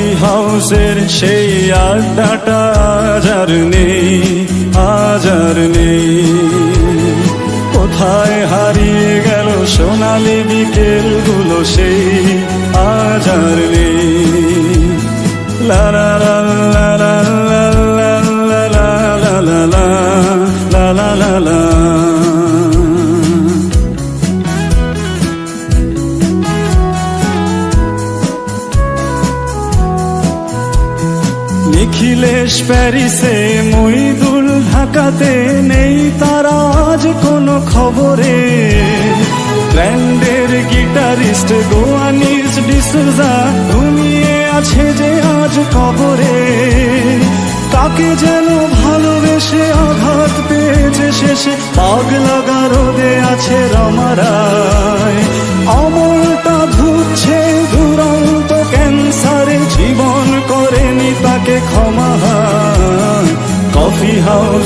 Coffee হাউসের সেই আড্ডাটা আজার নেই, আজ আর নেই। কোথায় হারিয়ে গেল সোনালি বিকেলগুলো সেই আজার নেই। লা নিখিলেশ প্যারিসে মইদুল ঢাকাতে নেই তার আজ কোনো খবরে। ব্র্যান্ডের গিটারিস্ট গোয়ানিস ডিসুজা ঘুমিয়ে আছে যে আজ কবরে। কাকে যেন ভালোবেসে আঘাত পেয়েছে শেষে। পাগ লাগা রোদে আছে রমারায়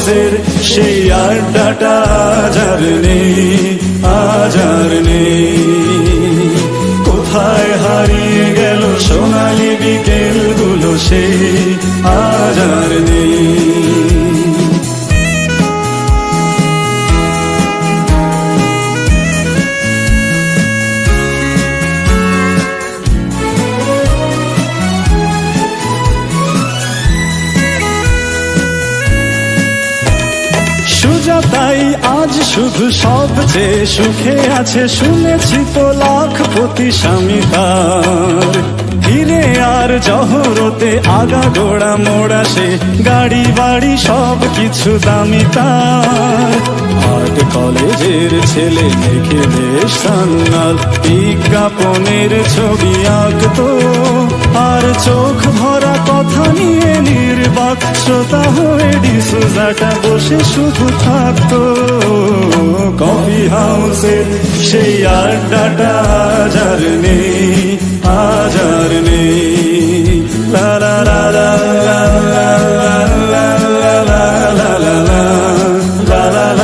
কলেজের সেই আড্ডাটা আজার নেই আজার নেই। কোথায় হারিয়ে গেল সোনালি বিকেলগুলো সেই আজার নেই। নেই সুজাতাই আজ শুধু সবচেয়ে সুখে আছে শুনেছি তো লাখপতি স্বামী তার। হিরে আর জহরতে আগা গোড়া মোড়া সে, গাড়ি বাড়ি সব কিছু দামি তার। কলেজের ছেলে দেখে বেশ সান্নাল বিজ্ঞাপনের ছবি আঁকতো। আর চোখ ভরা কথা নিয়ে নির্বাক শ্রোতা হয়ে ডিসুজাটা বসে শুধু থাকতো কফি হাউসে সেই আড্ডাটা আজ আর নেই আজ আর নেই লা লা লা লা লা লা লা লা লা লা লা লা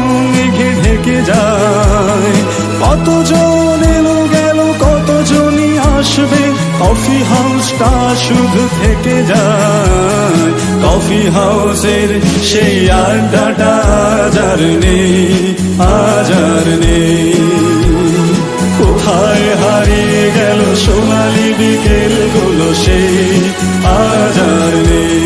হাউসটা শুধু থেকে যায়। কফি হাউসের সেই আড্ডাটা আজার নেই আজার নেই। কোথায় হারিয়ে গেল সোনালি বিকেলগুলো সেই আজার নেই।